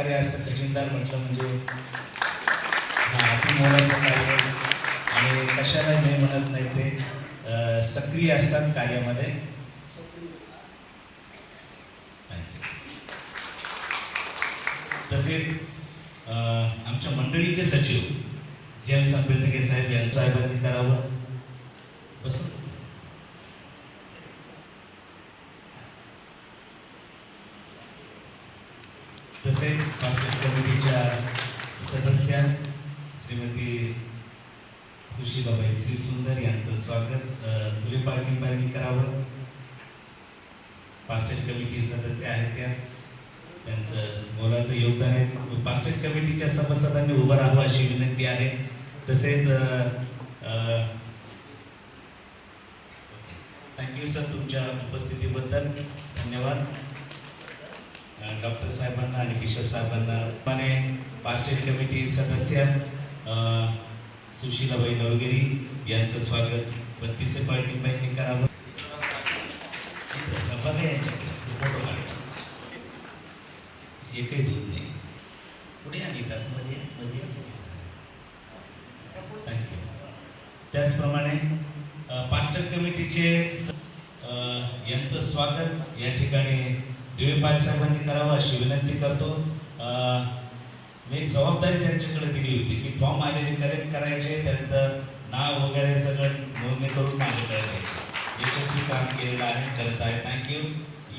कार्य असतं खजिनदार म्हटलं म्हणजे. मोलाचं कार्य. आणि कशाला नाही म्हणत नाही ते सक्रिय असतात कार्यामध्ये. तसेच आमच्या मंडळीचे सचिव जेम्स आंबेडके साहेब यांचं अभिनंदन करावं. बस. तसेच मास्टर कमिटीच्या सदस्या श्रीमती सुशीलाबाई श्री सुंदर यांचं स्वागत. तुले पार्टी करावं पास्टेट कमिटी सदस्य आहेत त्या. त्यांचं मोलाचं योगदान आहे. पास्टेट कमिटीच्या सभासदांनी उभं राहावं अशी विनंती आहे. तसेच थँक्यू सर तुमच्या उपस्थितीबद्दल. धन्यवाद. डॉक्टर साहेबांना आणि किशोर साहेबांना माने पास्टेट कमिटी सदस्य सुशीलाबाई नवगिरी यांचं स्वागत. बत्तीस पार्टीबाईंनी करावं एकही दूध नाही। पुढे आणि तासमध्ये थँक्यू त्याचप्रमाणे पास्टर कमिटीचे यांचं स्वागत या ठिकाणी देवीपाल साहेबांनी करावं अशी विनंती करतो. मी एक जबाबदारी त्यांच्याकडे दिली होती की फॉर्म आलेले कलेक्ट करायचे त्यांचं नाव वगैरे सगळं नोंदणी करून माझ्याकडे करायचे यशस्वी काम केलेलं आहे करत आहे. थँक्यू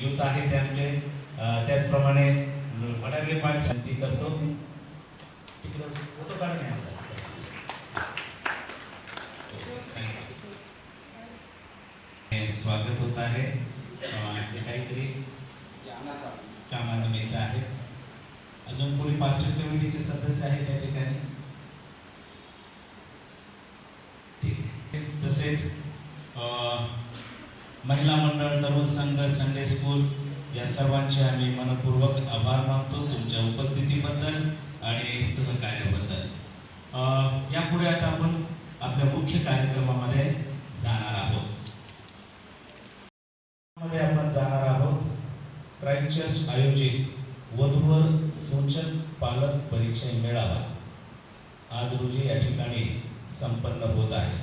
युथ आहे ते आमचे. त्याचप्रमाणे वडागले पाच विनंती करतो. तिकडं फोटो काढून थँक्यू हे स्वागत होत आहे. काहीतरी कामानिमित्त आहे अजून कोणी पास्टर कमिटीचे सदस्य आहेत त्या ठिकाणी? ठीक आहे. तसेच महिला मंडळ तरुण संघ संडे स्कूल या सर्वांचे आम्ही मनपूर्वक आभार मानतो तुमच्या उपस्थितीबद्दल आणि सहकार्याबद्दल. अं, यापुढे आता आपण आपल्या मुख्य कार्यक्रमामध्ये जाणार आहोत मध्ये आपण जाणार आहोत क्राईस्ट चर्च आयोजित वधूवर सूचक पालक परिचय मेळावा आज रोजी या ठिकाणी संपन्न होत आहे.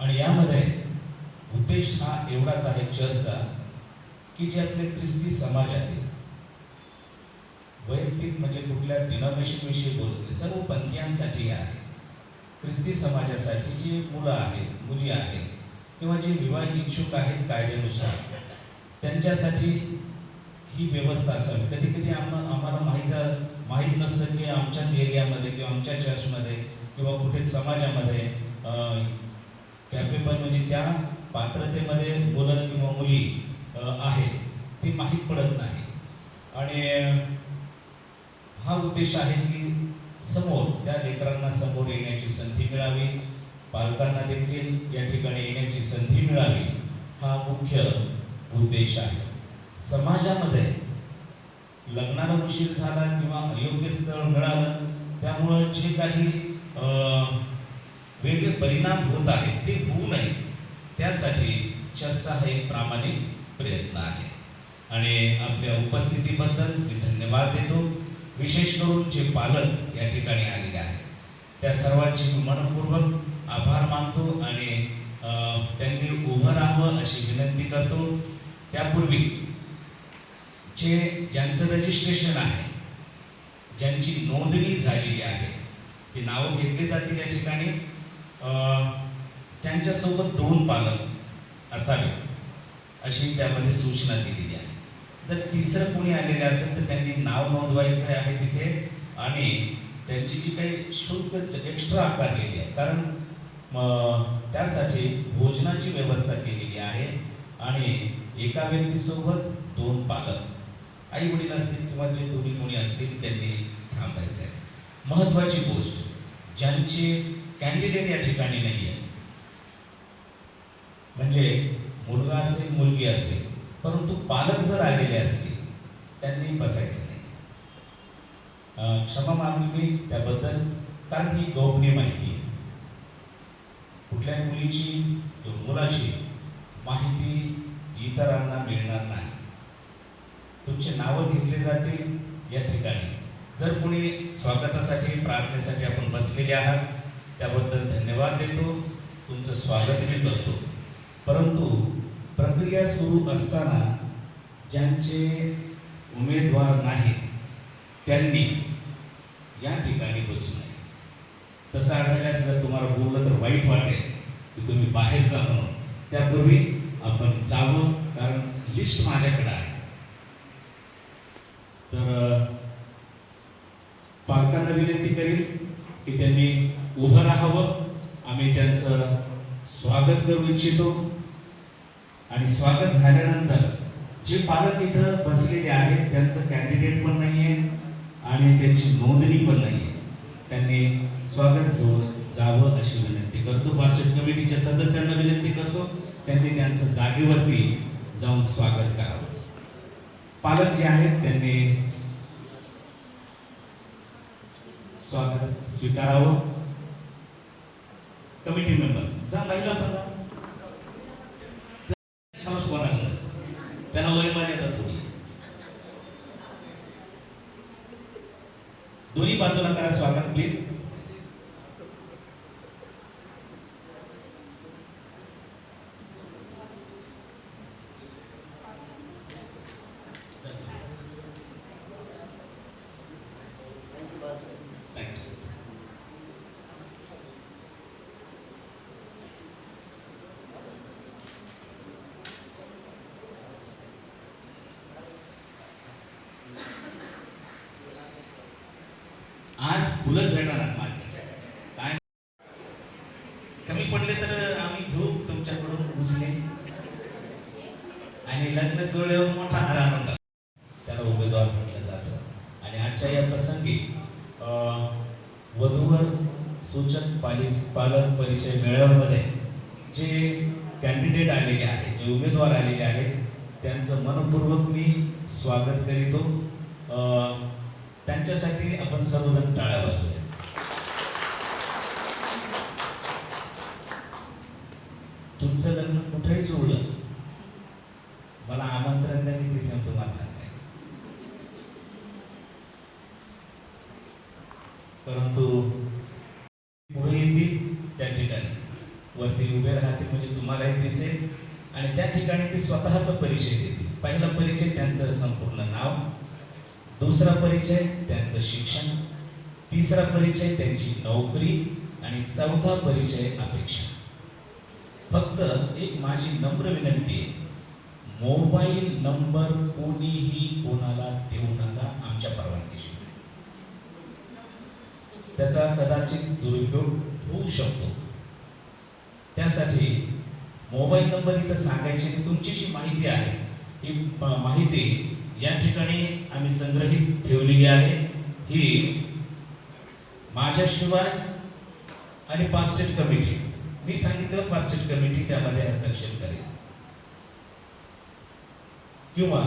आणि यामध्ये उद्देश हा एवढाच आहे चर्चचा की जे आपले ख्रिस्ती समाजातील वैयक्तिक म्हणजे कुठल्या डिनॉमिनेशनविषयी बोलते सर्व पंथीयांसाठी आहे. ख्रिस्ती समाजासाठी जी मुलं आहेत मुली आहेत किंवा जे विवाह इच्छुक आहेत कायद्यानुसार त्यांच्यासाठी ही व्यवस्था असावी. कधी कधी आम्हाला आम्हाला माहीत माहीत नसतं की आमच्याच एरियामध्ये किंवा आमच्या चर्चमध्ये किंवा कुठे समाजामध्ये कॅपेबल म्हणजे त्या पात्रतेमध्ये मुलं किंवा मुली आहेत ती माहीत पडत नाही. आणि हा उद्देश आहे की समोर त्या लेकरांना समोर येण्याची संधी मिळावी पालकांना देखील या ठिकाणी येण्याची संधी मिळावी हा मुख्य उद्देश आहे. समाजामध्ये लग्नाला उशीर झाला किंवा अयोग्य स्थळ मिळालं त्यामुळं जे काही वेगळे परिणाम होत आहेत ते होऊ नये त्यासाठी चर्चा हा एक प्रामाणिक प्रयत्न आहे. आणि आपल्या उपस्थितीबद्दल मी धन्यवाद देतो. विशेष करून जे पालक या ठिकाणी आलेले आहेत त्या सर्वांची मी मनपूर्वक आभार मानतो आणि त्यांनी उभं राहावं अशी विनंती करतो. त्यापूर्वी जे ज्यांचं रजिस्ट्रेशन आहे ज्यांची नोंदणी झालेली आहे ती नावं घेतली जातील या ठिकाणी. त्यांच्यासोबत दोन पालक असावे अशी त्यामध्ये सूचना दिलेली आहे. जर तिसरं कोणी आलेले असेल तर त्यांनी नाव नोंदवायचं आहे तिथे आणि त्यांची जी काही शुल्क एक्स्ट्रा आकारलेली आहे. कारण त्यासाठी भोजनाची व्यवस्था केलेली आहे आणि एका व्यक्तीसोबत दोन पालक. आई वडील असतील किंवा जे दोन्ही कोणी असतील त्यांनी थांबायचं आहे. महत्वाची गोष्ट ज्यांचे कॅन्डिडेट या ठिकाणी नाही आहे म्हणजे मुलगा असेल मुलगी असेल परंतु पालक जर आलेले असतील त्यांनी बसायचं नाही. क्षमा मागली मी त्याबद्दल कारण ही गोपनीय माहिती आहे. कुठल्याही मुलीची मुलाची माहिती इतरांना मिळणार नाही. तुमची नावं घेतली जातील या ठिकाणी. जर कोणी स्वागतासाठी प्रार्थनेसाठी आपण बसलेले आहात त्याबद्दल धन्यवाद देतो. तुमचं स्वागतही करतो. परंतु प्रक्रिया सुरू असताना ज्यांचे उमेदवार नाहीत त्यांनी या ठिकाणी बसू नये. तसं आढळल्यास जर तुम्हाला बोललं तर वाईट वाटेल की तुम्ही बाहेर जा म्हणून. त्यापूर्वी आपण जावं कारण लिस्ट माझ्याकडे आहे. तर पालकांना विनंती करेल की त्यांनी उभं राहावं. आम्ही त्यांचं स्वागत करू इच्छितो. आणि स्वागत झाल्यानंतर जे पालक इथं बसलेले आहेत त्यांचं कॅन्डिडेट पण नाही आहे आणि त्यांची नोंदणी पण नाही आहे त्यांनी स्वागत घेऊन जावं अशी विनंती करतो. बास्केट कमिटीच्या सदस्यांना विनंती करतो. त्यांनी त्यांचं जागेवरती जाऊन स्वागत करावं. पालक जे आहेत त्यांनी स्वागत स्वीकारावं. कमिटी मेंबर जा महिला पण जा. त्यांना वयमर्यादा थोडी दोन्ही बाजूला करा स्वागत प्लीज थँक्यू सर आज फुलंच भेटणार मार्केट काय? कमी पडले तर आम्ही घेऊ तुमच्याकडून उसने. आणि लग्न जुळल्यावर मोठा हार त्याला उमेदवार म्हटलं जातं. आणि आजच्या या प्रसंगी वधूवर सूचक पाली पालक परिचय मेळाव्यामध्ये जे कॅन्डिडेट आलेले आहेत जे उमेदवार आलेले आहेत त्यांचं मनपूर्वक मी स्वागत करीतो. त्यांच्यासाठी आपण सर्वजण टाळ्या वाजवूया. तुमचं लग्न कुठेही जुळलं मला आमंत्रण त्यांनी तिथे तुम्हाला परंतु पुढे येतील त्या ठिकाणी वरती उभे राहते म्हणजे तुम्हालाही दिसेल. आणि त्या ठिकाणी ते स्वतःचा परिचय देते. पहिला परिचय त्यांचं संपूर्ण नाव दुसरा परिचय त्यांचं शिक्षण. तिसरा परिचय त्यांची नोकरी. आणि चौथा परिचय अपेक्षा. फक्त एक माझी नम्र विनंती आहे. मोबाईल नंबर कोणीही कोणाला देऊ नका आमच्या परवानगीशिवाय. त्याचा कदाचित दुरुपयोग होऊ शकतो. त्यासाठी मोबाईल नंबर इथं सांगायची की तुमची जी माहिती आहे ही माहिती या ठिकाणी आम्ही संग्रहित ठेवलेली आहे. ही माझ्याशिवाय आणि पास्टेट कमिटी. मी सांगितलं पास्टेट कमिटी त्यामध्ये हस्तक्षेप करेल. किंवा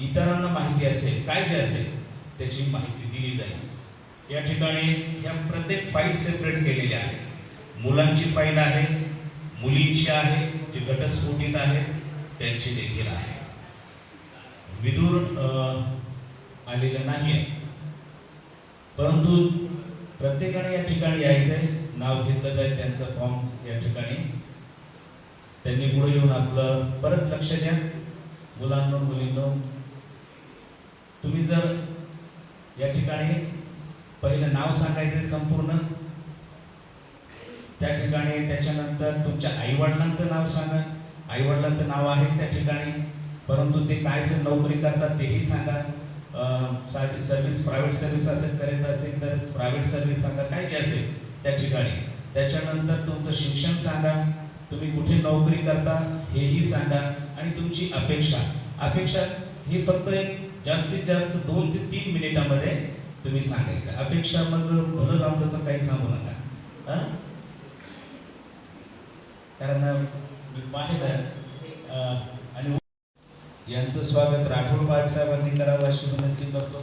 इतरांना माहिती असेल काय जे असेल त्याची माहिती दिली जाईल. या ठिकाणी या प्रत्येक फाईल सेपरेट केलेल्या आहेत. मुलांची फाईल आहे मुलींची आहे जे घटस्फोटित आहे त्यांची देखील आहे. विदूर आलेलं नाही आहे परंतु प्रत्येकाने या ठिकाणी यायचं आहे नाव घेतलं जाईल त्यांचं फॉर्म या ठिकाणी. त्यांनी पुढे येऊन आपलं परत लक्ष द्या. मुलांनो मुलींनो तुम्ही जर या ठिकाणी पहिलं नाव सांगायचं संपूर्ण त्या ठिकाणी त्याच्यानंतर तुमच्या आईवडिलांचं नाव सांगा. आईवडिलांचं नाव आहेच त्या ठिकाणी. परंतु ते काय नोकरी करतात तेही सांगा. सर्व्हिस प्रायव्हेट सर्व्हिस असेल करत असेल तर प्रायव्हेट सर्व्हिस सांगा काय जे असेल त्या ठिकाणी. त्याच्यानंतर तुमचं शिक्षण सांगा तुम्ही कुठे नोकरी करता हेही सांगा आणि तुमची अपेक्षा. अपेक्षा हे फक्त एक जास्तीत जास्त दोन ते तीन मिनिटामध्ये तुम्ही सांगायचं. अपेक्षा मग भरत लांबचं काही सांगू नका. कारण मी यांचं स्वागत राठोड बाग साहेबांनी करावं अशी विनंती करतो.